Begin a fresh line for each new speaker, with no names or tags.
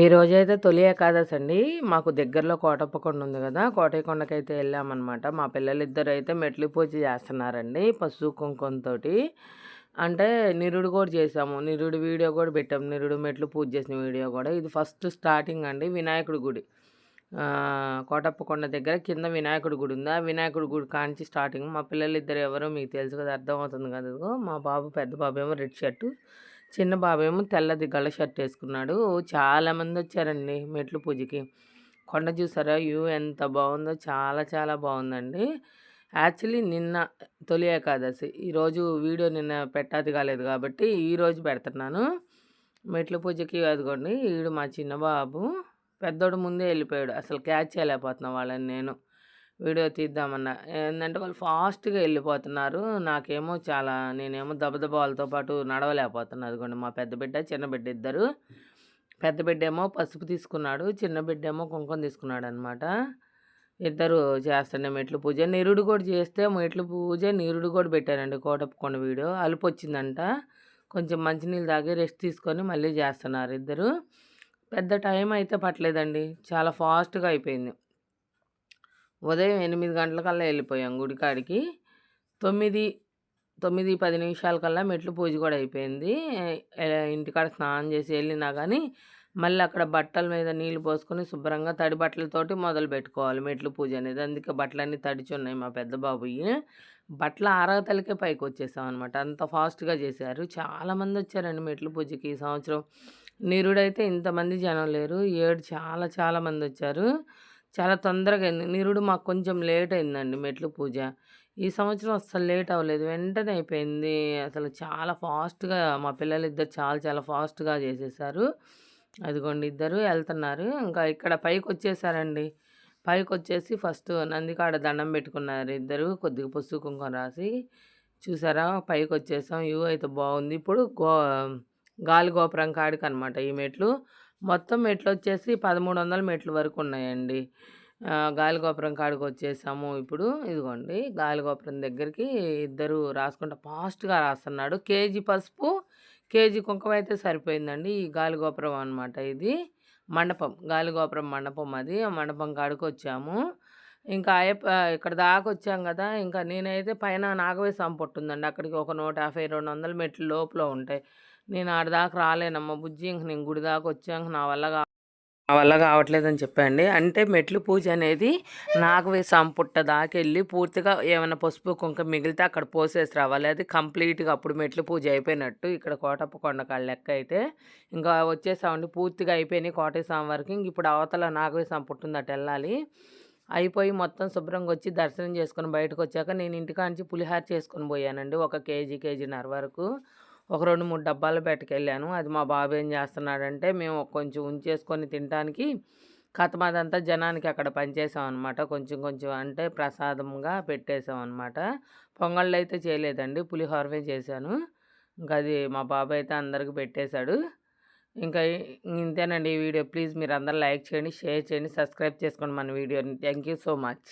ఈ రోజైతే తొలి ఏకాదశి అండి మాకు దగ్గరలో కోటప్పకొండ ఉంది కదా కోటయ్యకొండకైతే వెళ్ళామన్నమాట. మా పిల్లలిద్దరు అయితే మెట్లు పూజ చేస్తున్నారండి పసుపు కుంకుమతో అంటే నిరుడు కూడా చేసాము నిరుడు వీడియో కూడా పెట్టాము నిరుడు మెట్లు పూజ చేసిన వీడియో కూడా. ఇది ఫస్ట్ స్టార్టింగ్ అండి వినాయకుడి గుడి. కోటప్పకొండ దగ్గర కింద వినాయకుడి గుడి ఉంది. ఆ వినాయకుడి గుడి కాంచి స్టార్టింగ్. మా పిల్లలిద్దరు ఎవరో మీకు తెలుసు కదా అర్థమవుతుంది కదా మా బాబు పెద్ద బాబు ఏమో రెడ్ షర్టు. చిన్న బాబేమో తెల్లది గళ్ళ షర్ట్ వేసుకున్నాడు. చాలామంది వచ్చారండి మెట్లు పూజకి. కొండ చూసారా? వ్యూ ఎంత బాగుందో. చాలా చాలా బాగుందండి. యాక్చువల్లీ నిన్న తొలి ఏకాదశి. ఈరోజు వీడియో నిన్న పెట్టాది కాలేదు కాబట్టి ఈరోజు పెడుతున్నాను. మెట్ల పూజకి అదిగోండి ఈడు మా చిన్న బాబు పెద్దోడు ముందే వెళ్ళిపోయాడు. అసలు క్యాచ్ చేయలేకపోతున్నా వాళ్ళని నేను. వీడియో తీద్దామన్నా. ఏంటంటే వాళ్ళు ఫాస్ట్గా వెళ్ళిపోతున్నారు నాకేమో చాలా నేనేమో దబదబాలతో వాళ్ళతో పాటు నడవలేకపోతున్నాను అదిగోండి మా పెద్ద బిడ్డ చిన్న బిడ్డ ఇద్దరు. పెద్ద బిడ్డ ఏమో పసుపు తీసుకున్నాడు చిన్న బిడ్డ ఏమో కుంకుమ తీసుకున్నాడు అనమాట ఇద్దరు చేస్తుండే మెట్లు పూజ. నిరుడు కూడా చేస్తే మెట్లు పూజ నిరుడు కూడా పెట్టారండి కోటప్పకొండ వీడియో. అలుపు వచ్చిందంట. కొంచెం మంచినీళ్ళు తాగి రెస్ట్ తీసుకొని మళ్ళీ చేస్తున్నారు ఇద్దరు. పెద్ద టైం అయితే పట్టలేదండి. చాలా ఫాస్ట్గా అయిపోయింది. ఉదయం ఎనిమిది గంటలకల్లా వెళ్ళిపోయాం గుడికాడికి. తొమ్మిది తొమ్మిది పది నిమిషాలకల్లా మెట్లు పూజ కూడా అయిపోయింది. ఇంటికాడ స్నానం చేసి వెళ్ళినా కానీ మళ్ళీ అక్కడ బట్టల మీద నీళ్ళు పోసుకొని శుభ్రంగా తడి బట్టలతోటి మొదలు పెట్టుకోవాలి మెట్లు పూజ అనేది. అందుకే బట్టలన్నీ తడిచి ఉన్నాయి మా పెద్ద బాబుయ్యి బట్టల ఆరగతలకే పైకి వచ్చేసాం అనమాట అంత ఫాస్ట్గా చేశారు. చాలామంది వచ్చారండి మెట్లు పూజకి ఈ సంవత్సరం. నిరుడైతే ఇంతమంది జనం లేరు. ఏడు చాలా చాలామంది వచ్చారు. చాలా తొందరగా అయింది నిరుడు మాకు కొంచెం లేట్ అయిందండి మెట్లు పూజ. ఈ సంవత్సరం అస్సలు లేట్ అవ్వలేదు వెంటనే అయిపోయింది. అసలు చాలా ఫాస్ట్గా మా పిల్లలు ఇద్దరు చాలా చాలా ఫాస్ట్గా చేసేసారు. అదిగోండి ఇద్దరు వెళ్తున్నారు ఇంకా ఇక్కడ పైకి వచ్చేసారండి పైకి వచ్చేసి ఫస్ట్ నందికాడ దండం పెట్టుకున్నారు ఇద్దరు. కొద్దిగా పసుపు కుంకుమ రాసి చూసారా? పైకి వచ్చేసాం యూ అయితే బాగుంది. ఇప్పుడు గో గాలి గోపురం కాడికి అనమాట ఈ మెట్లు. మొత్తం మెట్లు వచ్చేసి పదమూడు వందల మెట్లు వరకు ఉన్నాయండి గాలిగోపురం కాడికి వచ్చేసాము ఇప్పుడు. ఇదిగోండి గాలిగోపురం దగ్గరికి ఇద్దరు రాసుకుంటా ఫాస్ట్గా రాస్తున్నాడు. కేజీ పసుపు కేజీ కుంకుమ అయితే సరిపోయిందండి. ఈ గాలిగోపురం అనమాట ఇది. మండపం గాలిగోపురం మండపం అది. ఆ మండపం కాడికి వచ్చాము ఇంకా అయ్యప్ప ఇక్కడ దాకా వచ్చాం కదా. ఇంకా నేనైతే పైన నాగవేశం పొట్టుందండి. అక్కడికి ఒక నూట యాభై రెండు వందల మెట్లు లోపల ఉంటాయి. నేను ఆడదాకా రాలేనమ్మా. బుజ్జి ఇంక నేను గుడి దాకా వచ్చాక నా వల్ల నా వల్ల కావట్లేదని చెప్పండి. అంటే మెట్లు పూజ అనేది నాకు సంపుట్ట పుట్ట దాకా వెళ్ళి పూర్తిగా ఏమైనా పసుపు కుంక మిగిలితే అక్కడ పోసేసి రావాలి. అది కంప్లీట్గా అప్పుడు మెట్లు పూజ అయిపోయినట్టు ఇక్కడ కోటప్ప కొండకాళ్ళ లెక్క అయితే. ఇంకా వచ్చేసామండి. పూర్తిగా అయిపోయినాయి కోటేశ్వరం వరకు. ఇంక ఇప్పుడు అవతల నాగవేశం పుట్టుంది అటు వెళ్ళాలి. అయిపోయి మొత్తం శుభ్రంగా వచ్చి దర్శనం చేసుకొని బయటకు వచ్చాక నేను ఇంటికాంచి పులిహార చేసుకొని పోయానండి. ఒక కేజీ కేజీన్నర వరకు. ఒక రెండు మూడు డబ్బాలు పెట్టుకెళ్ళాను అది మా బాబు ఏం చేస్తున్నాడంటే మేము కొంచెం ఉంచేసుకొని తినడానికి కథమాదంతా జనానికి అక్కడ పనిచేసాం అనమాట కొంచెం కొంచెం అంటే ప్రసాదంగా పెట్టేసాం అనమాట పొంగళ్ళు అయితే చేయలేదండి పులిహోరమే చేశాను. ఇంకా అది మా బాబాయ్ అయితే అందరికి పెట్టేశాడు. ఇంకా ఇంతేనండి ఈ వీడియో. ప్లీజ్ మీరు అందరూ లైక్ చేయండి షేర్ చేయండి సబ్స్క్రైబ్ చేసుకోండి మన వీడియోని. Thank you so much.